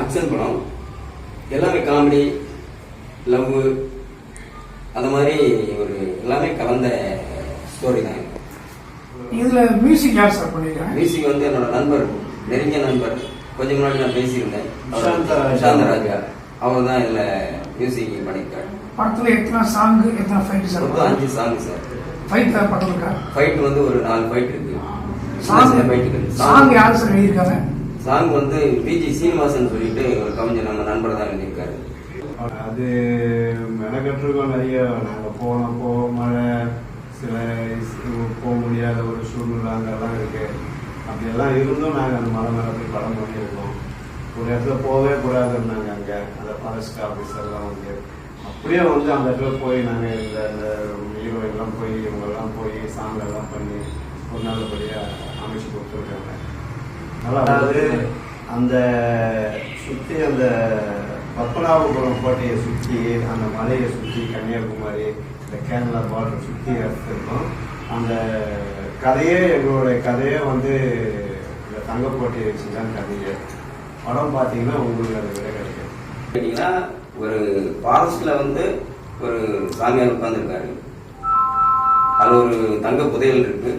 Action படம். எல்லாமே comedy love அந்த மாதிரி ஒரு எல்லாமே கலந்த ஸ்டோரி தான் இது. இதுல மியூசிக் யார் சார் பண்ணிருக்காங்க? மியூசிக் வந்து என்னோட நண்பர் நெருங்கிய நண்பர். கொஞ்சம் முன்னாடி நான் பேசியிருந்தேன். சாந்தராஜா அவர் தான் இதில் மியூசிக் பண்ணியிருக்காரு படத்துல எத்தனை சாங் எத்தனை ஃபைட் சார் மொத்தம் அஞ்சு சாங் சார் ஃபைட் படம் இருக்கா ஃபைட் வந்து ஒரு நாலு ஃபைட் இருக்கு. சாங் ஃபைட் இருக்கு. சாங் யார் சார் எழுதியிருக்காங்க? சாங் வந்து பிஜி சீனிவாசன் சொல்லிட்டு ஒரு கவிஞர் நம்ம நண்பர் தான் எழுதியிருக்காரு. அது மெனக்கட்டிருக்கோம் நிறைய நாங்கள் போனப்போ மழை சில போக முடியாத ஒரு சூழ்நிலை அங்கெல்லாம் இருக்கு. அப்படியெல்லாம் இருந்தும் நாங்கள் அந்த மலை மேலே போய் படம் பண்ணியிருக்கோம். ஒரு இடத்துல போகவே கூடாதுன்னாங்க அங்கே அந்த ஃபாரஸ்ட் ஆஃபீஸர்லாம் வந்து. அப்படியே வந்து அந்த இடத்துல போய் நாங்கள் இந்த இந்த எல்லாம் போய் இவங்கெல்லாம் போய் சாங்கெல்லாம் பண்ணி ஒரு நல்லபடியாக அமைச்சு கொடுத்துருக்காங்க. அதாவது அந்த சுற்றி அந்த பத்மநாபபுரம் கோட்டையை சுற்றி அந்த மலையை சுற்றி கன்னியாகுமரி இந்த கேரளா பார்டர் சுற்றி இருக்கும் அந்த கதையே எங்களுடைய கதையே வந்து இந்த தங்கக்கோட்டையை வச்சு தான் கதையே. படம் பார்த்தீங்கன்னா உங்களுக்கு அது விட கிடைக்கும். கேட்டீங்கன்னா ஒரு ஃபாரஸ்ட்ல வந்து ஒரு சாமியார் உட்காந்துருக்காரு அது ஒரு தங்க புதையல் இருக்கு.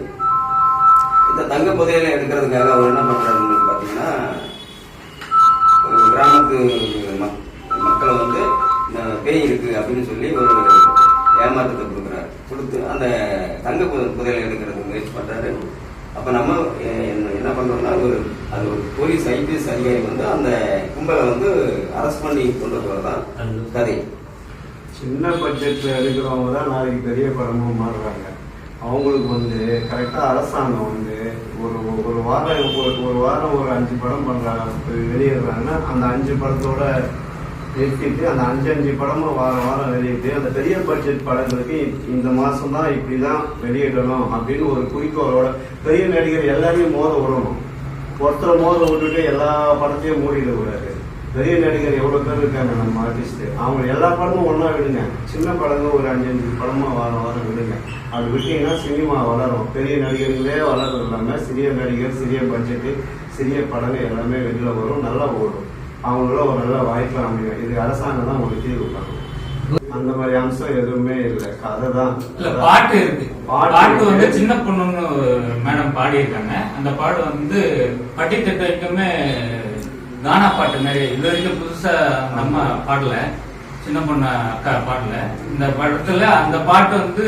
இந்த தங்க புதையலை எடுக்கிறதுக்காக அவர் என்ன பண்றாருன்னு பார்த்தீங்கன்னா ஒரு கிராமத்து மக்- மக்களை வந்து இந்த பேய் இருக்கு அப்படின்னு சொல்லி ஒரு ஏமாற்றத்தை கொடுக்குறாரு. கொடுத்து அந்த தங்க புதையலை எடுக்கிறதுக்கு முயற்சி பண்றாரு. அப்ப நம்ம என்ன என்ன பண்றோம்னா ஒரு அது ஒரு போலீஸ் ஐபிஎஸ் அதிகாரி வந்து அந்த கும்பலை வந்து அரெஸ்ட் பண்ணி கொண்டு போறதுதான் கதை. சின்ன பட்ஜெட்ல எடுக்கிறவங்க தான் நாளைக்கு பெரிய படமும் மாறுறாங்க. அவங்களுக்கு வந்து கரெக்டாக அரசாங்கம் வந்து ஒரு வாரம் ஒரு ஒரு வாரம் ஒரு அஞ்சு படம் பண்ணுறாங்க வெளியிடுறாங்கன்னா அந்த அஞ்சு படத்தோட நிறுத்திட்டு அந்த அஞ்சு அஞ்சு படமும் வாரம் வாரம் வெளியிட்டு அந்த பெரிய பட்ஜெட் படங்களுக்கு இந்த மாதம் தான் இப்படி தான் வெளியிடணும் அப்படின்னு ஒரு குறிக்கோளோட பெரிய நடிகர் எல்லாரையும் மோத விடணும். ஒருத்தரை மோத விட்டுட்டு எல்லா படத்தையும் மூடிட கூடாது பெரிய நடிகர் எவ்வளவு பேர் இருக்காங்க நம்ம ஆர்டிஸ்ட் அவங்க எல்லா படமும் ஒண்ணா விடுங்க. சின்ன படங்க ஒரு அஞ்சு அஞ்சு படமா வாரம் வாரம் விடுங்க. அப்படி விட்டீங்கன்னா சினிமா வளரும். பெரிய நடிகர்களே வளரும் இல்லாம சிறிய நடிகர் சிறிய பட்ஜெட்டு சிறிய படங்கள் எல்லாமே வெளியில வரும். நல்லா ஓடும். அவங்கள ஒரு நல்ல வாய்ப்பு அமையும். இது அரசாங்கம் தான் உங்களுக்கு தீர்வு பண்ணணும் அந்த மாதிரி அம்சம் எதுவுமே இல்லை. கதை தான். இல்ல பாட்டு இருக்கு. பாட்டு வந்து. சின்ன பொண்ணுன்னு மேடம் பாடியிருக்காங்க. அந்த பாட்டு வந்து பட்டித்திட்ட வரைக்குமே கானா பாட்டு மாதிரி இது வரைக்கும் புதுசா நம்ம பாடல சின்ன பொண்ணு அக்கா பாடல. இந்த படத்துல அந்த பாட்டு வந்து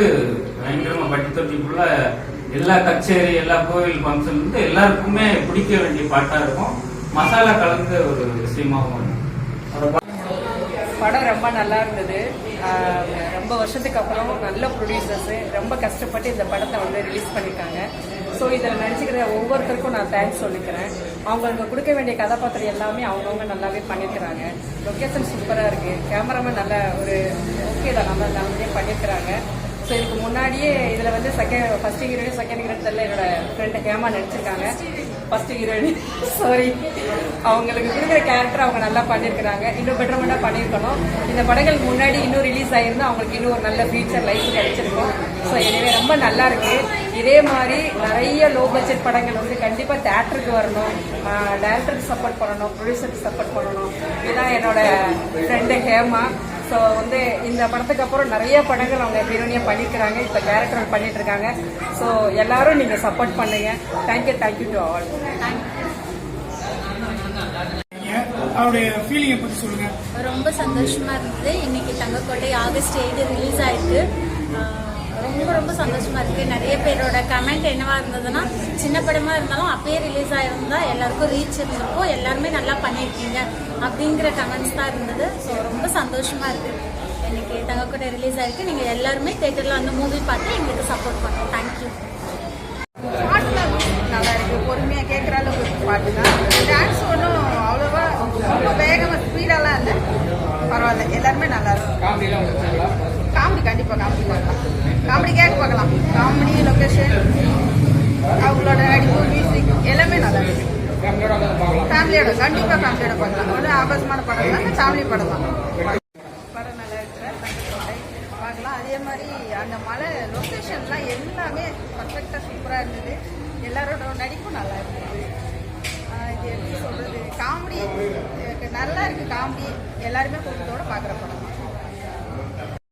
பயங்கரமா பட்டி தொட்டிக்குள்ள எல்லா கச்சேரி எல்லா கோவில் ஃபங்க்ஷன் வந்து எல்லாருக்குமே பிடிக்க வேண்டிய பாட்டா இருக்கும். மசாலா கலந்த ஒரு விஷயமாகவும் படம் ரொம்ப நல்லா இருந்தது. ரொம்ப வருஷத்துக்கு அப்புறம் நல்ல ப்ரொடியூசர்ஸ் ரொம்ப கஷ்டப்பட்டு இந்த படத்தை வந்து ரிலீஸ் பண்ணியிருக்காங்க ஸோ இதில் நடிச்சுக்கிற ஒவ்வொருத்தருக்கும் நான் தேங்க்ஸ் சொல்லிக்கிறேன். அவங்களுக்கு கொடுக்க வேண்டிய கதாபாத்திரம் எல்லாமே அவங்கவுங்க நல்லாவே பண்ணியிருக்கிறாங்க. லொக்கேஷன் சூப்பராக இருக்குது கேமராமேன் நல்ல ஒரு ஓகே தான். நல்லா நல்லபடியாக பண்ணியிருக்கிறாங்க. ஸோ இதுக்கு முன்னாடியே இதில் வந்து second first heroine second heroine தெரியல என்னோட ஃப்ரெண்டு ஹேமா நடிச்சிருக்காங்க. ஃபர்ஸ்ட் ஹீரோயின் சாரி அவங்களுக்கு கொடுக்குற கேரக்டர் அவங்க நல்லா பண்ணியிருக்கிறாங்க இன்னும் பெட்டர்மெண்ட்டாக பண்ணியிருக்கணும் இந்த படங்கள் முன்னாடி இன்னும் ரிலீஸ் ஆயிருந்தா அவங்களுக்கு இன்னும் ஒரு நல்ல ஃபியூச்சர் லைஃப் கிடைச்சிருக்கும். ஸோ எனவே ரொம்ப நல்லா இருக்கு. இதே மாதிரி நிறைய லோ பட்ஜெட் படங்கள் வந்து கண்டிப்பாக தேட்டருக்கு வரணும். டேரக்டருக்கு சப்போர்ட் பண்ணணும் ப்ரொடியூசருக்கு சப்போர்ட் பண்ணணும். இதுதான் என்னோட ஃப்ரெண்டு ஹேமா. ஸோ வந்து இந்த படத்துக்கு அப்புறம் நிறைய படங்கள் அவங்க ஹீரோனியா பண்ணியிருக்கிறாங்க. இப்போ கேரக்டர் பண்ணிட்டு இருக்காங்க ஸோ எல்லாரும் நீங்கள் சப்போர்ட் பண்ணுங்க. தேங்க்யூ தேங்க்யூ டு ஆல் அவருடைய ஃபீலிங்கை பத்தி சொல்லுங்க. ரொம்ப சந்தோஷமா இருந்தது. இன்னைக்கு தங்கக்கோட்டை ஆகஸ்ட் ஏழு ரிலீஸ் ஆயிருக்கு. ரொம்ப ரொம்ப சந்தோஷமா இருக்கு. நிறைய பேரோட கமெண்ட் என்னவா இருந்ததுன்னா சின்ன படமா இருந்தாலும் அப்பயே ரிலீஸ் ஆயிருந்தா எல்லாருக்கும் ரீச் இருந்திருக்கும். எல்லாருமே நல்லா பண்ணியிருக்கீங்க அப்படிங்கிற கமெண்ட்ஸ் தான் இருந்தது. ஸோ ரொம்ப சந்தோஷமா இருக்கு. இன்னைக்கு தங்கக்கோட்டை ரிலீஸ் ஆயிருக்கு. நீங்க எல்லாருமே தேட்டர்ல அந்த மூவி பார்த்து எங்களுக்கு சப்போர்ட் பண்ணுங்க. தேங்க்யூ பாட்டுலாம் நல்லா இருக்கு. பொறுமையா கேட்குற அளவுக்கு பாட்டு தான் டான்ஸ் ஒன்றும் அவ்வளோவா ரொம்ப வேகமாக ஸ்பீடெல்லாம் இல்லை. பரவாயில்ல. எல்லாருமே நல்லா இருக்கும் கண்டிப்பாக காமெடி பார்க்கலாம். காமெடி கேட்க பார்க்கலாம். காமெடி லொக்கேஷன் அவங்களோட நடிப்பு மியூசிக் எல்லாமே நல்லா இருக்கு. ஃபேமிலியோட கண்டிப்பாக ஃபேமிலியோட பார்க்கலாம். ஒரு ஆபாசமான படம் தான் ஃபேமிலி படம் தான். படம் நல்லா இருக்கு. பார்க்கலாம். அதே மாதிரி அந்த மலை லொக்கேஷன்லாம் எல்லாமே பர்ஃபெக்டாக சூப்பராக இருந்தது. எல்லாரோட நடிப்பும் நல்லா இருந்தது. இது எப்படி சொல்கிறது காமெடி நல்லா இருக்குது காமெடி எல்லாருமே குடும்பத்தோட பார்க்குற படம்.